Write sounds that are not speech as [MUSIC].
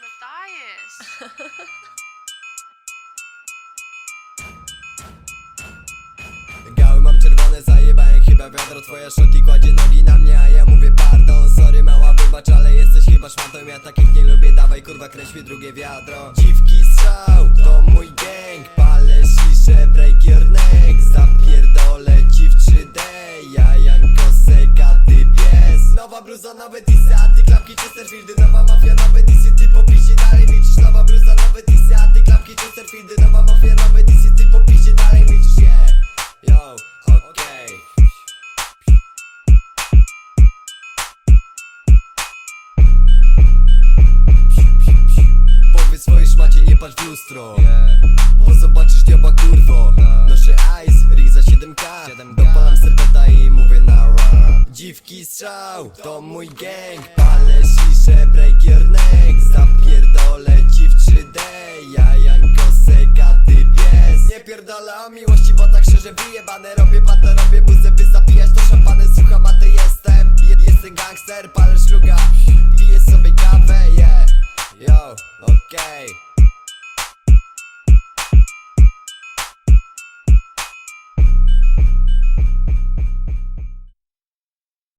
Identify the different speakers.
Speaker 1: No dajesz. [LAUGHS]
Speaker 2: Gały mam czerwone, zajebałem chyba wiadro Twoja szoti kładzie nogi na mnie, a ja mówię pardon Sorry mała, wybacz, ale jesteś chyba szmatą Ja takich nie lubię, dawaj kurwa, kreś mi drugie wiadro Dziwki strzał, to mój gang Palę siszę, break your neck Zapierdolę ci w 3D Ja Janko Sega, ty pies Nowa bluza, nowe a ty klapki Chesterfieldy Nowa mafia, nowe disy, ty po pisie dalej milczysz Nowa bluza, nowe tisy, a ty klapki Chesterfieldy Nowa mafia, nowe disy, ty po dalej milczysz Yeah, yo, okej. Powiedz swojej szmacie, nie patrz w lustro. Bo zobaczysz diaba Strzał, to mój gang Palę ciszę, break your neck Zapierdolę ci w 3D Ja Janko Sega, ty pies. Nie pierdolę o miłości, bo tak szczerze wyjebane. Robię patę, robię muzę, by zapijać to szampany. Słucham, a ty jestem, jestem gangster, palę szluga.